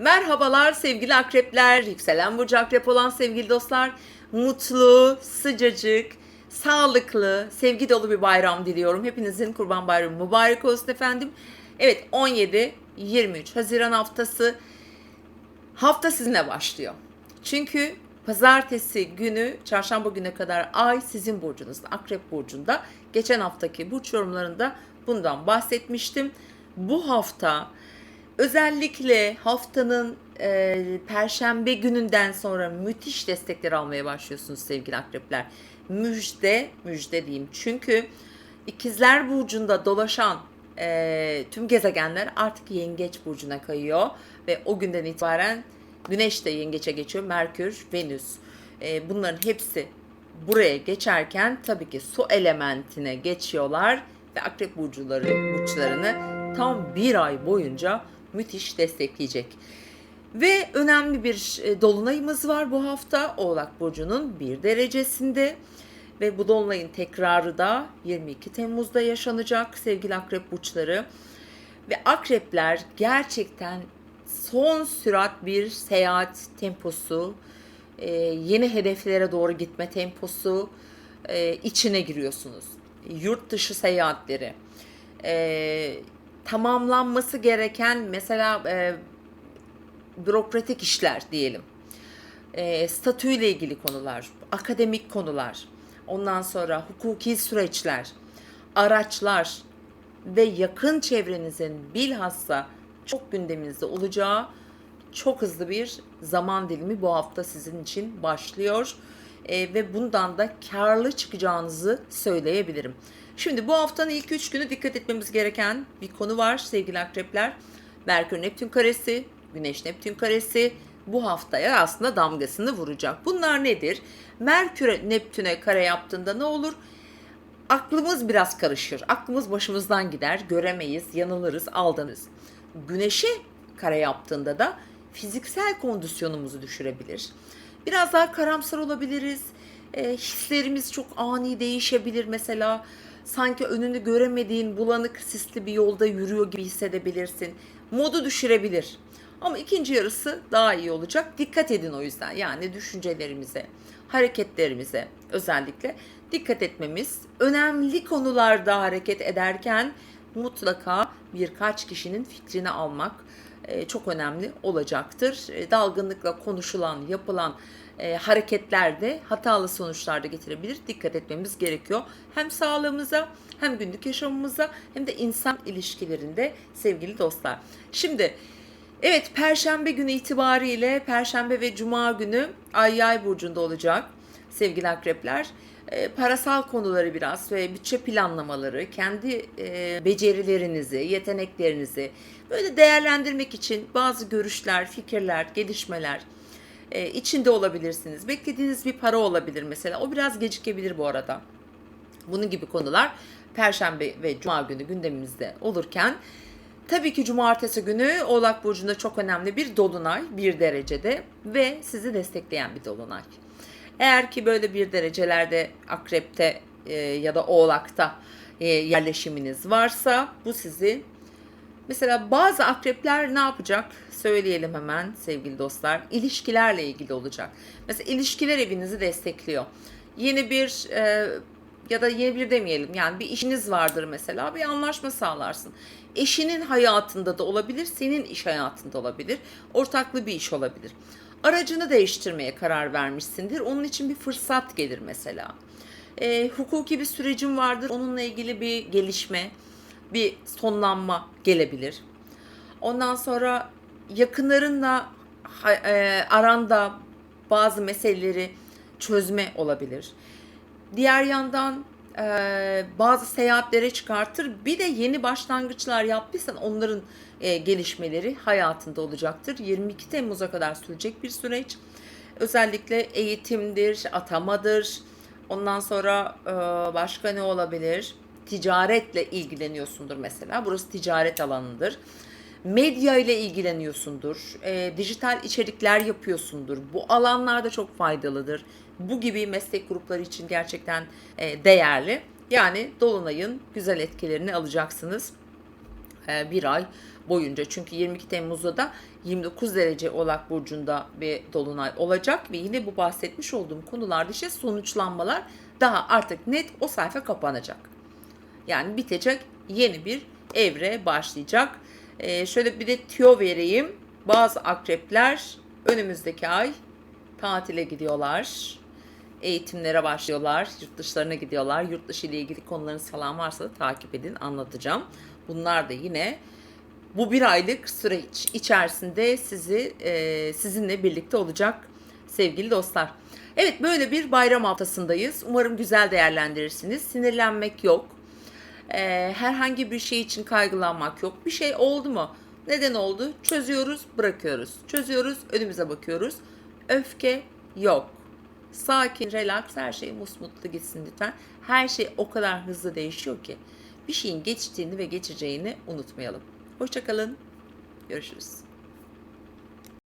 Merhabalar sevgili akrepler, yükselen burcu akrep olan sevgili dostlar. Mutlu, sıcacık, sağlıklı, sevgi dolu bir bayram diliyorum. Hepinizin kurban bayramı mübarek olsun efendim. Evet 17-23 Haziran haftası hafta sizinle başlıyor. Çünkü pazartesi günü çarşamba güne kadar ay sizin burcunuzda, akrep burcunda. Geçen haftaki burç yorumlarında bundan bahsetmiştim. Bu hafta özellikle haftanın e, perşembe gününden sonra müthiş destekler almaya başlıyorsunuz sevgili akrepler. Müjde, müjde diyeyim. Çünkü ikizler burcunda dolaşan e, tüm gezegenler artık yengeç burcuna kayıyor ve o günden itibaren Güneş de yengeçe geçiyor. Merkür, Venüs. E, bunların hepsi buraya geçerken tabii ki su elementine geçiyorlar ve akrep burcuları burçlarını tam bir ay boyunca müthiş destekleyecek. Ve önemli bir e, dolunayımız var bu hafta Oğlak Burcu'nun bir derecesinde. Ve bu dolunayın tekrarı da 22 Temmuz'da yaşanacak sevgili akrep burçları. Ve akrepler gerçekten son sürat bir seyahat temposu, e, yeni hedeflere doğru gitme temposu e, içine giriyorsunuz. Yurt dışı seyahatleri, tamamlanması gereken mesela e, bürokratik işler diyelim, e, statüyle ilgili konular, akademik konular, ondan sonra hukuki süreçler, araçlar ve yakın çevrenizin bilhassa çok gündeminizde olacağı çok hızlı bir zaman dilimi bu hafta sizin için başlıyor. E, ve bundan da karlı çıkacağınızı söyleyebilirim. Şimdi bu haftanın ilk 3 günü dikkat etmemiz gereken bir konu var sevgili akrepler. Merkür Neptün karesi, Güneş Neptün karesi bu haftaya aslında damgasını vuracak. Bunlar nedir? Merkür Neptün'e kare yaptığında ne olur? Aklımız biraz karışır. Aklımız başımızdan gider. Göremeyiz, yanılırız, aldanırız. Güneşe kare yaptığında da fiziksel kondisyonumuzu düşürebilir. Biraz daha karamsar olabiliriz. E, hislerimiz çok ani değişebilir mesela. Sanki önünü göremediğin bulanık sisli bir yolda yürüyor gibi hissedebilirsin. Modu düşürebilir. Ama ikinci yarısı daha iyi olacak. Dikkat edin o yüzden. Yani düşüncelerimize, hareketlerimize özellikle dikkat etmemiz. Önemli konularda hareket ederken mutlaka birkaç kişinin fikrini almak çok önemli olacaktır. E, dalgınlıkla konuşulan, yapılan e, hareketler de hatalı sonuçlar da getirebilir. Dikkat etmemiz gerekiyor. Hem sağlığımıza hem günlük yaşamımıza hem de insan ilişkilerinde sevgili dostlar. Şimdi evet perşembe günü itibariyle perşembe ve cuma günü ay yay burcunda olacak sevgili akrepler e, parasal konuları biraz ve bütçe planlamaları, kendi e, becerilerinizi, yeteneklerinizi böyle değerlendirmek için bazı görüşler, fikirler, gelişmeler e, içinde olabilirsiniz. Beklediğiniz bir para olabilir mesela. O biraz gecikebilir bu arada. Bunun gibi konular Perşembe ve Cuma günü gündemimizde olurken Tabii ki cumartesi günü Oğlak Burcu'nda çok önemli bir dolunay bir derecede ve sizi destekleyen bir dolunay. Eğer ki böyle bir derecelerde akrepte e, ya da oğlakta e, yerleşiminiz varsa bu sizi mesela bazı akrepler ne yapacak söyleyelim hemen sevgili dostlar ilişkilerle ilgili olacak. Mesela ilişkiler evinizi destekliyor. Yeni bir e, ya da yeni bir demeyelim yani bir işiniz vardır mesela bir anlaşma sağlarsın. Eşinin hayatında da olabilir, senin iş hayatında olabilir, ortaklı bir iş olabilir aracını değiştirmeye karar vermişsindir. Onun için bir fırsat gelir mesela. E, hukuki bir sürecin vardır. Onunla ilgili bir gelişme, bir sonlanma gelebilir. Ondan sonra yakınlarınla e, aranda bazı meseleleri çözme olabilir. Diğer yandan e, bazı seyahatlere çıkartır. Bir de yeni başlangıçlar yaptıysan onların e, gelişmeleri hayatında olacaktır. 22 Temmuz'a kadar sürecek bir süreç. Özellikle eğitimdir, atamadır. Ondan sonra e, başka ne olabilir? Ticaretle ilgileniyorsundur mesela. Burası ticaret alanıdır medya ile ilgileniyorsundur, e, dijital içerikler yapıyorsundur. Bu alanlarda çok faydalıdır. Bu gibi meslek grupları için gerçekten e, değerli. Yani Dolunay'ın güzel etkilerini alacaksınız e, bir ay boyunca. Çünkü 22 Temmuz'da da 29 derece Oğlak Burcu'nda bir dolunay olacak ve yine bu bahsetmiş olduğum konularda işte sonuçlanmalar daha artık net o sayfa kapanacak. Yani bitecek yeni bir evre başlayacak. Ee, şöyle bir de tüyo vereyim. Bazı akrepler önümüzdeki ay tatile gidiyorlar. Eğitimlere başlıyorlar. Yurt dışlarına gidiyorlar. Yurt dışı ile ilgili konularınız falan varsa da takip edin anlatacağım. Bunlar da yine bu bir aylık süreç içerisinde sizi e, sizinle birlikte olacak sevgili dostlar. Evet böyle bir bayram haftasındayız. Umarım güzel değerlendirirsiniz. Sinirlenmek yok. E, herhangi bir şey için kaygılanmak yok. Bir şey oldu mu? Neden oldu? Çözüyoruz, bırakıyoruz. Çözüyoruz, önümüze bakıyoruz. Öfke yok. Sakin, relax, her şey musmutlu gitsin lütfen. Her şey o kadar hızlı değişiyor ki bir şeyin geçtiğini ve geçeceğini unutmayalım. Hoşçakalın. Görüşürüz.